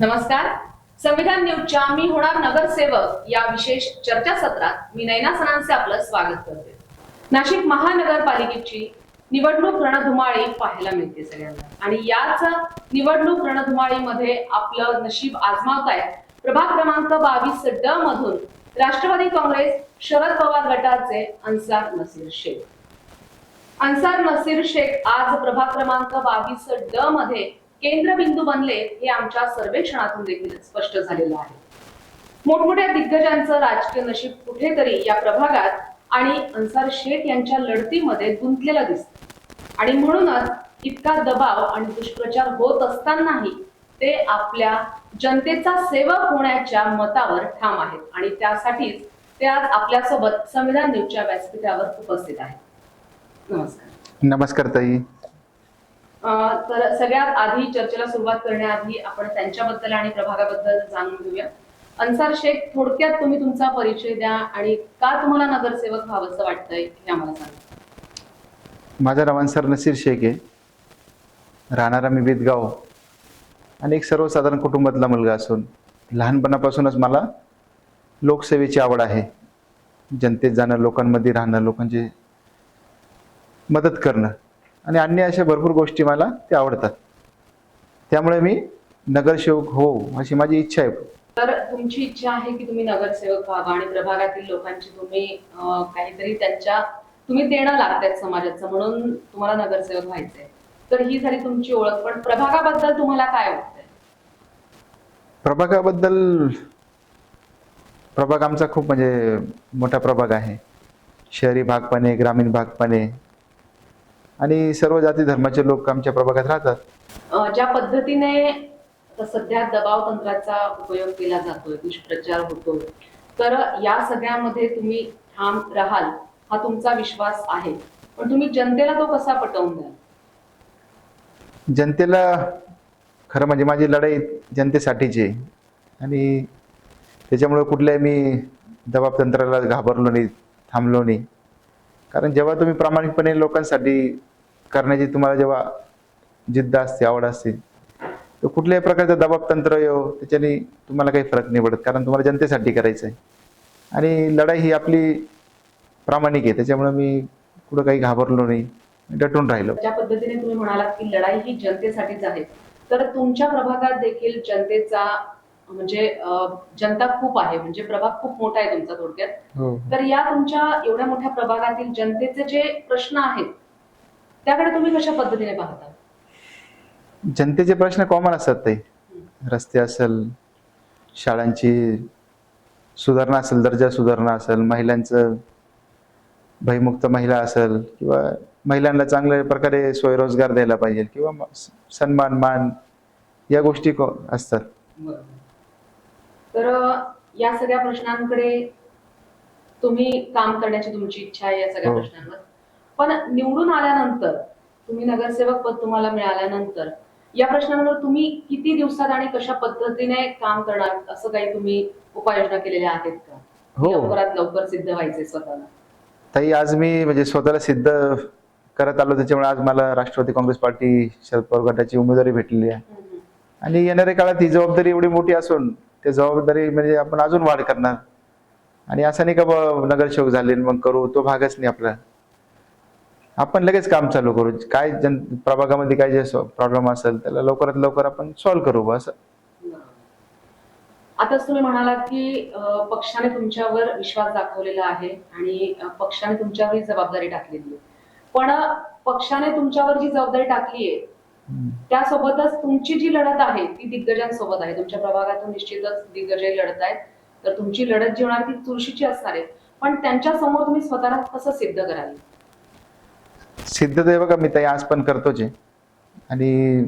नमस्कार. संविधान न्यूजच्या मी होणार नगरसेवक या विशेष चर्चासत्रात मी नैना सणांचे आपलं स्वागत करते. नाशिक महानगरपालिकेची निवडणूक रणधुमाळी पाहायला मिळते सगळ्यांना. आणि याच निवडणूक रणधुमाळीमध्ये आपलं नशीब आजमावताय प्रभाग क्रमांक बावीस ड मधून राष्ट्रवादी काँग्रेस शरद पवार गटाचे अन्सार नसीर शेख. अन्सार नसीर शेख आज प्रभाग क्रमांक बावीस ड मध्ये केंद्रबिंदू बनले हे आमच्या सर्वेक्षणातून देखील स्पष्ट झालेलं आहे. मोठमोठ्या दिग्गजांचं राजकीय नशीब कुठेतरी या प्रभागात आणि अन्सार शेख यांच्या लढतीमध्ये गुंतलेलं दिसत. आणि म्हणूनच इतका दबाव आणि दुष्प्रचार होत असतानाही ते आपल्या जनतेचा सेवक होण्याच्या मतावर ठाम आहेत आणि त्यासाठीच ते आज आपल्यासोबत संविधान न्यूजच्या व्यासपीठावर उपस्थित आहेत. नमस्कार. नमस्कार ताई. तर सगळ्यात आधी चर्चेला सुरुवात करण्याआधी आपण त्यांच्याबद्दल आणि प्रभागाबद्दल जाणून घेऊया. अन्सार शेख थोडक्यात तुम्ही तुमचा परिचय द्या आणि का तुम्हाला नगरसेवक व्हावंसं वाटतंय हे आम्हाला सांगा. माझं नाव अन्सार नसीर शेख आहे. राहणारा मी बेदगाव. आणि एक सर्वसाधारण कुटुंबातला मुलगा असून लहानपणापासूनच मला लोकसेवेची आवड आहे. जनतेत जाणं लोकांमध्ये राहणं लोकांची मदत करणं. आणि अन्य अशा भरपूर गोष्टी मला त्या आवडतात. त्यामुळे मी नगरसेवक हो अशी माझी इच्छा आहे. तर तुमची इच्छा आहे की तुम्ही नगरसेवक व्हावा आणि प्रभागातील लोकांची तुम्ही काहीतरी त्यांच्या तुम्ही देणं लागतायत समाजाचं म्हणून तुम्हाला नगरसेवक व्हायचंय. तर ही झाली तुमची ओळख पण प्रभागाबद्दल तुम्हाला काय वाटतंय? प्रभागाबद्दल प्रभाग आमचा खूप म्हणजे मोठा प्रभाग आहे. शहरी भाग पण आहे ग्रामीण भाग पण आहे. आणि सर्व जाती धर्माचे लोक आमच्या प्रभागात राहतात. ज्या पद्धतीने सध्या दबाव तंत्राचा उपयोग केला जातोय दुष्प्रचार होतोय तर या सगळ्यामध्ये तुम्ही ठाम राहाल हा तुमचा विश्वास आहे. पण तुम्ही जनतेला तो कसा पटवून द्याल? जनतेला खरं म्हणजे माझी लढाई जनतेसाठीची आहे. आणि त्याच्यामुळे कुठल्याही मी दबाव तंत्राला घाबरलो नाही थांबलो नाही. कारण जेव्हा तुम्ही प्रामाणिकपणे लोकांसाठी करण्याची तुम्हाला जेव्हा जिद्द असते आवड असते तर कुठल्याही प्रकारचं दबाब तंत्र येऊ त्याच्याने तुम्हाला काही फरक नाही पडत कारण तुम्हाला जनतेसाठी करायचं आहे. आणि लढाई ही आपली प्रामाणिक आहे त्याच्यामुळे मी कुठं काही घाबरलो नाही डटून राहिलो. ज्या पद्धतीने तुम्ही म्हणालात की लढाई ही जनतेसाठीच आहे तर तुमच्या प्रभागात देखील जनतेचा म्हणजे जनता खूप आहे म्हणजे प्रभाग खूप मोठा आहे तुमचा थोडक्यात. हो. तर या तुमच्या एवढ्या मोठ्या प्रभागातील जनतेचे जे प्रश्न आहेत त्याकडे तुम्ही कशा पद्धतीने पाहता? जनतेचे प्रश्न कॉमन असतात ते. रस्ते असेल शाळांची सुधारणा असेल दर्जा सुधारणा असेल महिलांचं भयमुक्त महिला असेल किंवा महिलांना चांगल्या प्रकारे स्वयंरोजगार द्यायला पाहिजे किंवा सन्मान मान या गोष्टी असतात. तर या सगळ्या प्रश्नांकडे तुम्ही काम करण्याची तुमची इच्छा आहे या सगळ्या हो. प्रश्नांवर. पण निवडून आल्यानंतर तुम्ही नगरसेवक पद तुम्हाला मिळाल्यानंतर या प्रश्नांवर तुम्ही किती दिवसात आणि कशा पद्धतीने काम करणार असं काही तुम्ही उपाययोजना केलेल्या आहेत का? हो. लवकरात लवकर सिद्ध व्हायचे स्वतःला? ताई आज मी म्हणजे स्वतःला सिद्ध करत आलो त्याच्यामुळे आज मला राष्ट्रवादी काँग्रेस पार्टी शरद पवार गटाची उमेदवारी भेटलेली आहे. आणि येणाऱ्या काळात ही जबाबदारी एवढी मोठी असून ते जबाबदारी म्हणजे आपण अजून वाढ करणार. आणि असं नाही का नगरसेवक झाले मग करू तो भागच नाही आपला. आपण लगेच काम चालू करू. काय जन प्रभागामध्ये काय जे प्रॉब्लेम असेल त्याला लवकरात लवकर आपण सॉल्व्ह करू असं. आताच तुम्ही म्हणालात की पक्षाने तुमच्यावर विश्वास दाखवलेला आहे आणि पक्षाने तुमच्यावर जबाबदारी टाकलेली आहे. पण पक्षाने तुमच्यावर जी जबाबदारी टाकली आहे त्यासोबतच तुमची जी लढत आहे ती दिग्गजांसोबत आहे. तुमच्या प्रभागातून निश्चितच दिग्गजही लढत आहेत. तर तुमची लढत जी होणार ती चुरशीची असणार आहे. पण त्यांच्यासमोर तुम्ही स्वतःला कसं सिद्ध कराल? सिद्ध तर बघा मी ताई आज पण करतोच आहे. आणि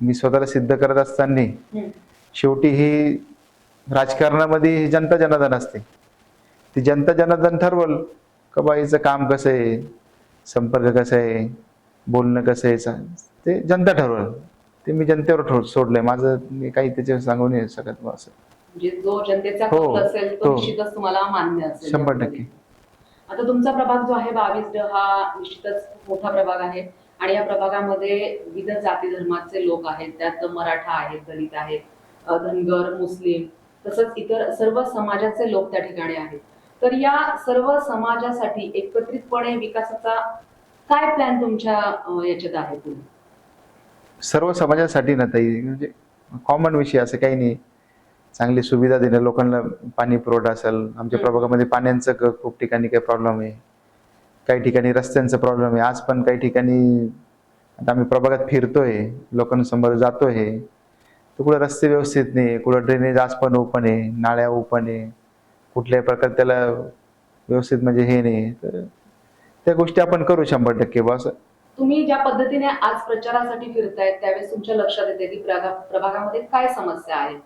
मी स्वतःला सिद्ध करत असताना. शेवटी ही राजकारणामध्ये ही जनता जनार्दन असते. ती जनता जनार्दन ठरवल का बा हिचं काम कसं आहे संपर्क कसा आहे बोलणं कसं आहे सा- ते जनता ठरवल. ते मी जनतेवर ठेव सोडलंय. माझं मी काही त्याच्यावर सांगू नाही शकत बुवा असं. म्हणजे जो जनतेचा हो, कौल असेल तो तो. निश्चितच तुम्हाला मान्य असेल शंभर टक्के. आता तुमचा प्रभाग जो आहे बावीस ड हा निश्चितच खूप मोठा प्रभाग आहे. आणि या प्रभागामध्ये विविध जाती धर्माचे लोक आहेत. त्यात मराठा आहेत दलित आहेत अ, धनगर मुस्लिम तसंच इतर सर्व समाजाचे लोक त्या ठिकाणी आहेत. तर या सर्व समाजासाठी एकत्रितपणे विकासाचा काय प्लॅन तुमच्या याच्यात आहे पुढे? सर्व समाजासाठी ना ताई म्हणजे कॉमन विषय असं काही नाही. चांगली सुविधा देणं लोकांना पाणी पुरवठा असेल आमच्या. प्रभागामध्ये पाण्याचं खूप ठिकाणी काही प्रॉब्लेम आहे. काही ठिकाणी रस्त्यांचा प्रॉब्लेम आहे. आज पण काही ठिकाणी आता आम्ही प्रभागात फिरतोय लोकांसमोर जातोय. तर कुठं रस्ते व्यवस्थित नाही कुठं ड्रेनेज आज पण ओपन आहे नाळ्या ओपन आहे. कुठल्याही प्रकार त्याला व्यवस्थित म्हणजे हे नाही. तर त्या गोष्टी आपण करू शंभर टक्के बस. तुम्ही ज्या पद्धतीने आज प्रचारासाठी फिरतायत त्यावेळेस तुमच्या लक्षात येते की प्रभागामध्ये काय समस्या आहेत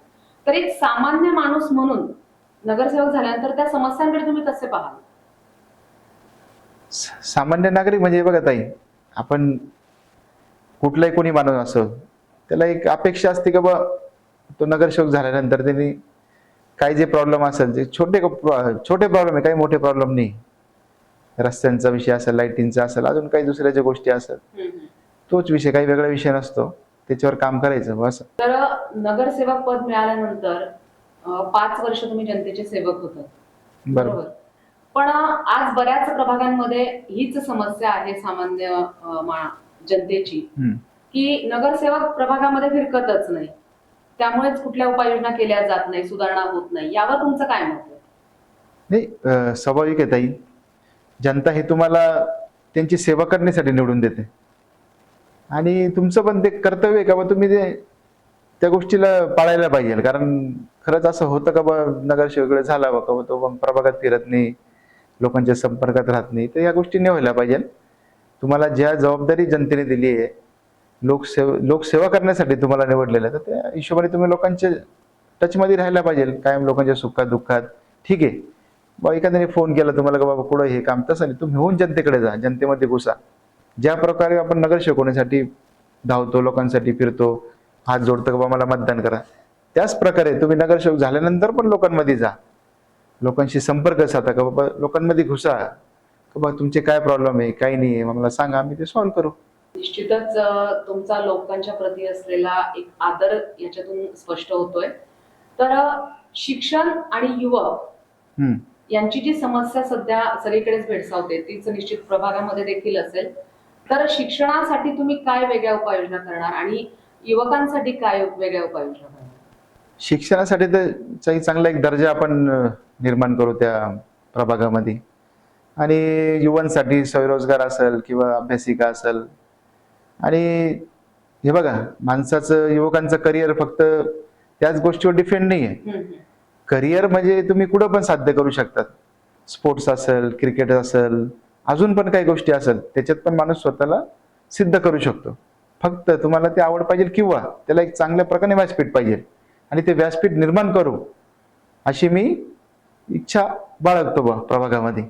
तर एक सामान्य माणूस म्हणून नगरसेवक झाल्यानंतर त्या समस्यांकडे तुम्ही कसे पाहाल? सामान्य नागरिक म्हणजे बघा ताई आपण कुठलाही कोणी माणूस असो त्याला एक अपेक्षा असते का बा तो नगरसेवक झाल्यानंतर त्यांनी काही जे प्रॉब्लेम असेल जे छोटे छोटे प्रॉब्लेम आहे काही मोठे प्रॉब्लेम नाही. रस्त्यांचा विषय असेल लाईटिंगचा असेल अजून काही दुसऱ्या ज्या गोष्टी असतात तोच विषय काही वेगळा विषय नसतो. त्याच्यावर काम करायचं बस. तर नगरसेवक पद मिळाल्यानंतर पाच वर्ष तुम्ही जनतेचे सेवक होतात. बरोबर. पण आज बऱ्याच प्रभागांमध्ये हीच समस्या आहे सामान्य जनतेची. की नगरसेवक प्रभागामध्ये फिरकतच नाही. त्यामुळेच कुठल्या उपाययोजना केल्या जात नाही सुधारणा होत नाही. यावर तुमचं काय मत आहे? नाही स्वाभाविक आहे ताई. जनता ही तुम्हाला त्यांची सेवा करण्यासाठी निवडून देते. आणि तुमचं पण ते कर्तव्य आहे का बा तुम्ही ते त्या गोष्टीला पाळायला पाहिजे. कारण खरंच असं होतं का बा नगरसेवकडे झाला बा का बा तो पण प्रभागात फिरत नाही लोकांच्या संपर्कात राहत नाही. तर या गोष्टी नाही व्हायला पाहिजे. तुम्हाला ज्या जबाबदारी जनतेने दिली आहे लोकसेव लोकसेवा करण्यासाठी तुम्हाला निवडलेलं आहे तर त्या हिशोबाने तुम्ही लोकांच्या टचमध्ये राहायला पाहिजे. कायम लोकांच्या सुखात दुःखात ठीक आहे. बा एखाद्याने फोन केला तुम्हाला का बाबा कुठं हे काम? तसं नाही. तुम्ही होऊन जनतेकडे जा जनतेमध्ये घुसा. ज्या प्रकारे आपण नगरसेवक होण्यासाठी धावतो लोकांसाठी फिरतो हात जोडतो का बाबा मला मतदान करा. त्याच प्रकारे तुम्ही नगरसेवक झाल्यानंतर पण लोकांमध्ये जा. लोकांशी संपर्क साधा का बाबा लोकांमध्ये घुसा. का बाबा तुमचे काय प्रॉब्लेम आहे? काही नाही आहे. मला सांगा आम्ही ते सॉल्व्ह करू. निश्चितच तुमचा लोकांच्या प्रती असलेला एक आदर याच्यातून स्पष्ट होतोय. तर शिक्षण आणि युवक हम्म. यांची जी समस्या सध्या सगळीकडेच भेडसावते तीच निश्चित प्रभागामध्ये देखील असेल. तर शिक्षणासाठी तुम्ही काय वेगळ्या उपाययोजना करणार आणि युवकांसाठी काय वेगळ्या उपाययोजना करणार? शिक्षणासाठी तर चांगला एक दर्जा आपण निर्माण करू त्या प्रभागामध्ये. आणि युवांसाठी स्वयंरोजगार असेल किंवा अभ्यासिका असेल. आणि हे बघा माणसाचं युवकांचं करिअर फक्त त्याच गोष्टीवर डिपेंड नाही आहे. करिअर म्हणजे तुम्ही कुठं पण साध्य करू शकतात. स्पोर्ट्स असेल क्रिकेट असेल अजून पण काही गोष्टी असेल त्याच्यात पण माणूस स्वतःला सिद्ध करू शकतो. फक्त तुम्हाला ते आवड पाहिजे किंवा त्याला एक चांगल्या प्रकारे व्यासपीठ पाहिजे आणि ते व्यासपीठ निर्माण करू अशी मी इच्छा बाळगतो बा प्रभागामध्ये.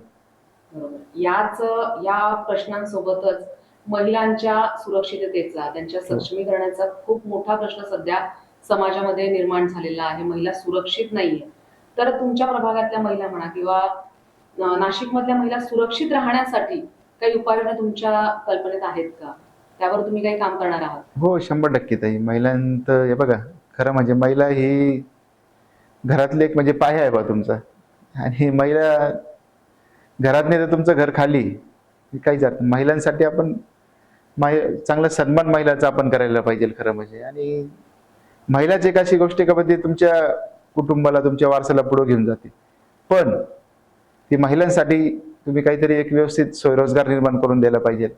याच या प्रश्नांसोबतच महिलांच्या सुरक्षिततेचा त्यांच्या सक्षमीकरणाचा खूप मोठा प्रश्न सध्या समाजामध्ये निर्माण झालेला आहे महिला सुरक्षित नाहीये. तर तुमच्या प्रभागातल्या महिला म्हणा किंवा नाशिकमधल्या महिला सुरक्षित राहण्यासाठी काही उपाययोजना तुमच्या कल्पनेत आहेत का? त्यावर तुम्ही काही काम करणार आहात? हो शंभर टक्के ताई. महिलांचं हे बघा खरं म्हणजे महिला ही घरातले एक म्हणजे पाया आहे बा तुमचा. आणि महिला घरात नाही तर तुमचं घर खाली. काही जात नाही. महिलांसाठी आपण माय चांगला सन्मान महिलाचा आपण करायला पाहिजे खरं म्हणजे. आणि महिलाच एक अशी गोष्ट आहे का बा तुमच्या कुटुंबाला तुमच्या वारसाला पुढे घेऊन जाते. पण ती महिलांसाठी तुम्ही काहीतरी एक व्यवस्थित स्वयंरोजगार निर्माण करून द्यायला पाहिजे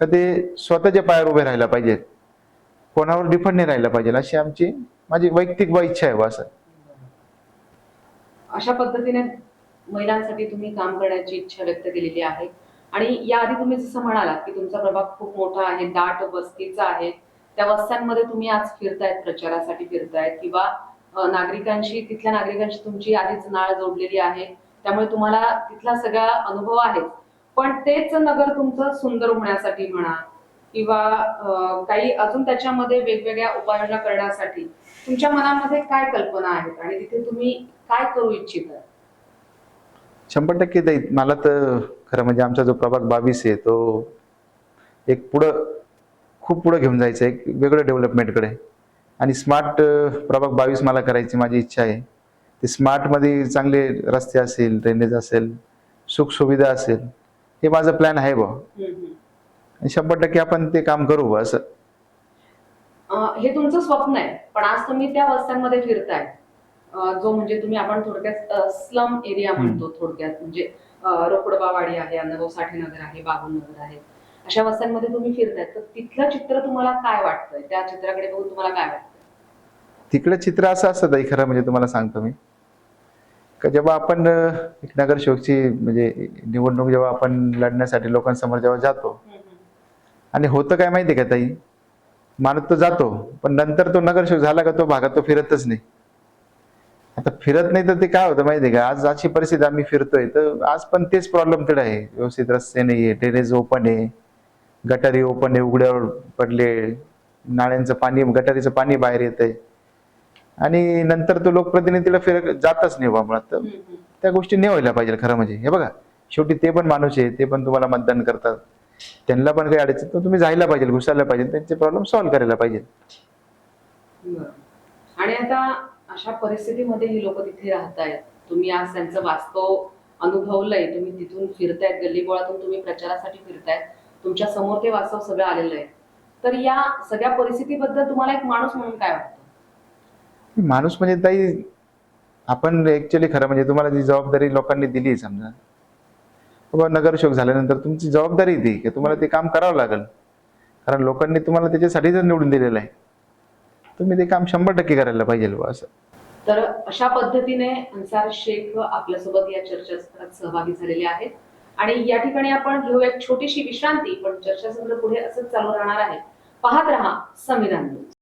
का ते स्वतःच्या पायावर उभे राहायला पाहिजेत. कोणावर डिपेंड नाही राहायला पाहिजे अशी आमची माझी वैयक्तिक व इच्छा आहे असं. अशा पद्धतीने महिलांसाठी तुम्ही काम करण्याची इच्छा व्यक्त केलेली आहे. आणि याआधी तुम्ही जसं म्हणालात की तुमचा प्रभाग खूप मोठा आहे दाट वस्तीचा आहे. त्या वस्त्यांमध्ये तुम्ही आज फिरतायत प्रचारासाठी फिरतायत किंवा नागरिकांशी तिथल्या नागरिकांशी तुमची आधीच नाळ जोडलेली आहे त्यामुळे तुम्हाला तिथला सगळा अनुभव आहे पण तेच नगर तुमचं सुंदर होण्यासाठी म्हणा किंवा काही अजून त्याच्यामध्ये वेगवेगळ्या उपाययोजना करण्यासाठी तुमच्या मनामध्ये काय कल्पना आहेत आणि तिथे तुम्ही काय करू इच्छिता शंभर टक्के मला तर खरं म्हणजे आमचा जो प्रभाग बावीस आहे तो एक पुढं खूप पुढं घेऊन जायचं आहे एक वेगळं डेव्हलपमेंटकडे आणि स्मार्ट प्रभाग बावीस मला करायची माझी इच्छा आहे. ते स्मार्टमध्ये चांगले रस्ते असेल ड्रेनेज असेल सुखसुविधा असेल हे माझं प्लॅन आहे बा आणि शंभर टक्के आपण ते काम करू बुवा असं. हे तुमचं स्वप्न आहे पण आज तुम्ही त्या वस्त्यांमध्ये फिरताय. जो म्हणजे तुम्ही आपण थोडक्यात स्लम एरिया म्हणतो थोडक्यात. म्हणजे रोकडबावाडी आहे अण्णाभाऊ साठे नगर आहे बाबू नगर आहे. अशा वस्त्यांमध्ये तुम्ही फिरताय तर तिथलं चित्र तुम्हाला काय वाटतंय? त्या चित्राकडे बघून तुम्हाला काय वाटतं तिकडे चित्र असं असतं ताई खरं म्हणजे तुम्हाला सांगतो मी. का जेव्हा आपण अं, एक नगरसेवकची म्हणजे निवडणूक जेव्हा आपण लढण्यासाठी लोकांसमोर जेव्हा जातो आणि होतं काय माहिती का ताई? माणूस तो जातो पण नंतर तो नगरसेवक झाला का तो भागात तो फिरतच नाही. आता फिरत नाही तर ते काय होतं माहिती का? आज अशी परिस्थिती आम्ही फिरतोय तर आज पण तेच प्रॉब्लेम तिकडे आहे. व्यवस्थित रस्ते नाही आहे टेरेस ओपन आहे. गटारी ओपन आहे उघड्यावर पडले नाल्यांचं पाणी गटारीचं पाणी बाहेर येतंय. आणि नंतर तो लोकप्रतिनिधीला फिर जातच नाही बा मुळात. त्या गोष्टी नाही व्हायला पाहिजे खरं म्हणजे. हे बघा शेवटी ते पण माणूस आहे ते पण तुम्हाला मतदान करतात. त्यांना पण काही अडचण तर तुम्ही जायला पाहिजे घुसायला पाहिजे त्यांचे प्रॉब्लेम सॉल्व्ह करायला पाहिजे. आणि आता अशा परिस्थितीमध्ये ही लोक तिथे राहतायत. तुम्ही आज त्यांचं वास्तव अनुभवलंय तुम्ही तिथून फिरतायत गल्लीबोळातून तुम्ही प्रचारासाठी फिरतायत. तुमच्यासमोर ते वास्तव सगळं आलेलं आहे. तर या सगळ्या परिस्थितीबद्दल तुम्हाला एक माणूस म्हणून काय वाटतं? माणूस म्हणजे ताई आपण ऍक्च्युली खरं म्हणजे तुम्हाला जी जबाबदारी लोकांनी दिली आहे समजा बाबा नगरसेवक झाल्यानंतर तुमची जबाबदारी ती की तुम्हाला ते काम करावं लागेल. कारण लोकांनी तुम्हाला त्याच्यासाठी जर निवडून दिलेलं आहे तुम्ही ते काम शंभर टक्के करायला पाहिजे असं. तर अशा पद्धतीने अन्सार शेख आपल्यासोबत या चर्चासत्रात सहभागी झालेले आहेत. आणि या ठिकाणी आपण घेऊ एक छोटीशी विश्रांती पण चर्चासत्र पुढे असंच चालू राहणार आहे. पाहत रहा संविधान न्यूज.